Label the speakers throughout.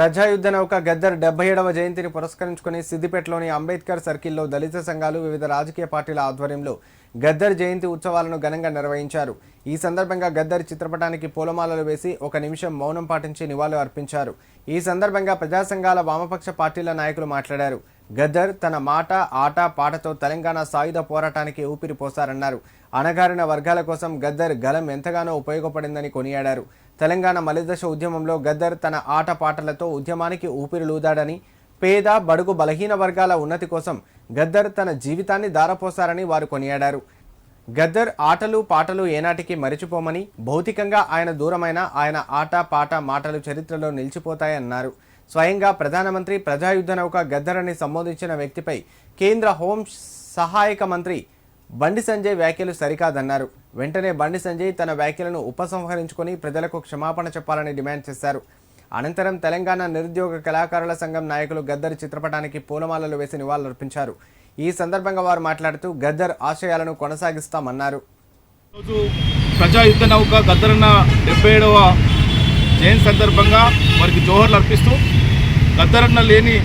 Speaker 1: ప్రజాయుద్ధ నౌక గద్దర్ డెబ్బై ఏడవ జయంతిని పురస్కరించుకుని సిద్దిపేటలోని అంబేద్కర్ సర్కిల్లో దళిత సంఘాలు వివిధ రాజకీయ పార్టీల ఆధ్వర్యంలో గద్దర్ జయంతి ఉత్సవాలను ఘనంగా నిర్వహించారు. ఈ సందర్భంగా గద్దర్ చిత్రపటానికి పూలమాలలు వేసి ఒక నిమిషం మౌనం పాటించి నివాళులు అర్పించారు. ఈ సందర్భంగా ప్రజా సంఘాల వామపక్ష పార్టీల నాయకులు మాట్లాడారు. గద్దర్ తన మాట ఆట పాటతో తెలంగాణ సాయుధ పోరాటానికి ఊపిరి పోసారన్నారు అణగారిన వర్గాల కోసం గద్దర్ గలం ఎంతగానో ఉపయోగపడిందని కొనియాడారు. తెలంగాణ మలిదశ ఉద్యమంలో గద్దర్ తన ఆట పాటలతో ఉద్యమానికి ఊపిరిలూదాడని పేద బడుగు బలహీన వర్గాల ఉన్నతి కోసం గద్దర్ తన జీవితాన్ని దారపోసారని వారు కొనియాడారు. గద్దర్ ఆటలు పాటలు ఏనాటికి మరిచిపోమని భౌతికంగా ఆయన దూరమైన ఆయన ఆట పాట మాటలు చరిత్రలో నిలిచిపోతాయన్నారు. స్వయంగా ప్రధానమంత్రి ప్రజాయుద్ధ నౌక గద్దరని సంబోధించిన వ్యక్తిపై కేంద్ర హోం సహాయక మంత్రి బండి సంజయ్ వ్యాఖ్యలు సరికాదన్నారు. వెంటనే బండి సంజయ్ తన వ్యాఖ్యలను ఉపసంహరించుకొని ప్రజలకు క్షమాపణ చెప్పాలని డిమాండ్ చేశారు. అనంతరం తెలంగాణ నిరుద్యోగ కళాకారుల సంఘం నాయకులు గద్దర్ చిత్రపటానికి పూలమాలలు వేసి నివాళులర్పించారు. ఈ సందర్భంగా వారు మాట్లాడుతూ గద్దర్ ఆశయాలను కొనసాగిస్తామన్నారు.
Speaker 2: ప్రజాయుద్ధ ప్రజా యుద్ధ నౌక గద్దరన్న డెబ్బై ఏడవ జయంతి సందర్భంగా వారికి జోహర్లు అర్పిస్తూ గద్దరన్న లేని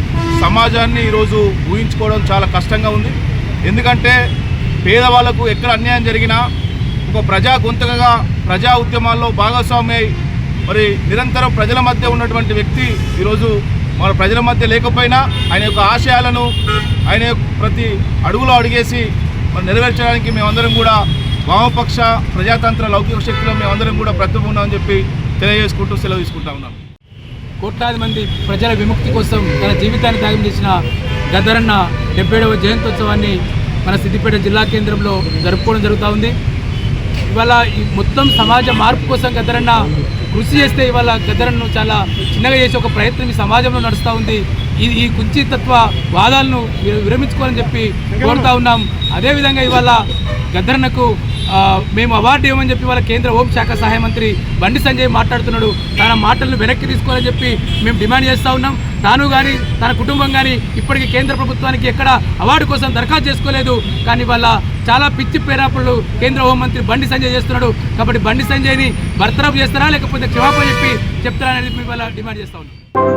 Speaker 2: సమాజాన్ని ఈరోజు ఊహించుకోవడం చాలా కష్టంగా ఉంది. ఎందుకంటే పేదవాళ్ళకు ఎక్కడ అన్యాయం జరిగినా ఒక ప్రజా గొంతుకగా ప్రజా ఉద్యమాల్లో భాగస్వామ్య మరి నిరంతరం ప్రజల మధ్య ఉన్నటువంటి వ్యక్తి ఈరోజు మన ప్రజల మధ్య లేకపోయినా ఆయన యొక్క ఆశయాలను ఆయన ప్రతి అడుగులో అడిగేసి మనం నెరవేర్చడానికి మేమందరం కూడా వామపక్ష ప్రజాతంత్ర లౌకిక శక్తిలో మేమందరం కూడా ప్రతిబున్నామని చెప్పి తెలియజేసుకుంటూ సెలవు తీసుకుంటా ఉన్నాం.
Speaker 3: కోట్లాది మంది ప్రజల విముక్తి కోసం తన జీవితాన్ని త్యాగం చేసిన గద్దరన్న డెబ్బైడవ జయంతోత్సవాన్ని మన సిద్దిపేట జిల్లా కేంద్రంలో జరుపుకోవడం జరుగుతూ ఉంది. ఇవాళ ఈ మొత్తం సమాజ మార్పు కోసం గద్దరన్న కృషి చేస్తే ఇవాళ గద్దరన్ను చాలా చిన్నగా చేసే ఒక ప్రయత్నం ఈ సమాజంలో నడుస్తూ ఉంది. ఈ ఈ కుంచితత్వ వాదాలను విరమించుకోవాలని చెప్పి కోరుతా ఉన్నాం. అదేవిధంగా ఇవాళ గద్దరన్నకు మేము అవార్డు ఇవ్వమని చెప్పి వాళ్ళ కేంద్ర హోంశాఖ సహాయ మంత్రి బండి సంజయ్ మాట్లాడుతున్నాడు. తన మాటలను వెనక్కి తీసుకోవాలని చెప్పి మేము డిమాండ్ చేస్తూ ఉన్నాం. తాను కానీ తన కుటుంబం కానీ ఇప్పటికీ కేంద్ర ప్రభుత్వానికి ఎక్కడ అవార్డు కోసం దరఖాస్తు చేసుకోలేదు. కానీ వాళ్ళ చాలా పిచ్చి పేరాపులు కేంద్ర హోంమంత్రి బండి సంజయ్ చేస్తున్నాడు. కాబట్టి బండి సంజయ్ని బర్తరఫ్ చేస్తారా లేకపోతే క్షమాపణ చెప్పి చెప్తారా అనేది మేము డిమాండ్ చేస్తా ఉన్నాం.